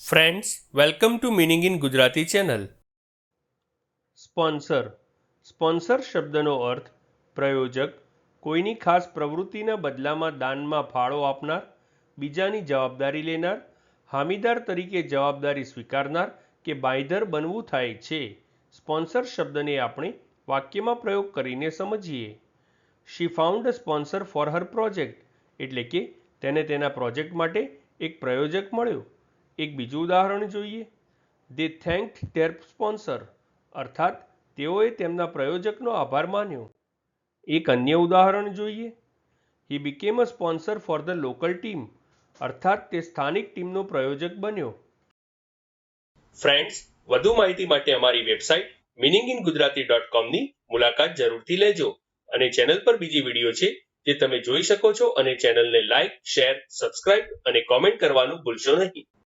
Friends welcome to meaning in Gujarati channel sponsor sponsor શબ્દનો અર્થ, પ્રયોજક, કોઈની ખાસ પ્રવૃત્તિના બદલામાં દાનમાં ફાળો આપનાર, બીજાની જવાબદારી લેનાર, હામીદાર તરીકે જવાબદારી સ્વીકારનાર કે બાંયધર બનવું થાય છે. સ્પોન્સર શબ્દને આપણે વાક્યમાં પ્રયોગ કરીને સમજીએ. She found a sponsor for her project એટલે કે તેને તેના પ્રોજેક્ટ માટે એક પ્રયોજક મળ્યો. એક બીજું ઉદાહરણ જોઈએ. દે થેન્ક ધેર સ્પોન્સર અર્થાત, તેઓએ તેમના પ્રયોજકનો આભાર માન્યો. એક અન્ય ઉદાહરણ જોઈએ. He became a sponsor for the local team અર્થાત, તે સ્થાનિક ટીમનો પ્રયોજક બન્યો. ફ્રેન્ડ્સ વધુ માહિતી માટે અમારી website meaning in Gujarati dot કોમની મુલાકાત જરૂરથી લેજો અને ચેનલ પર બીજી વીડિયો છે જે તમે જોઈ શકો છો અને ચેનલને લાઇક, શેર, સબસ્ક્રાઇબ અને કોમેન્ટ કરવાનું ભૂલશો નહીં.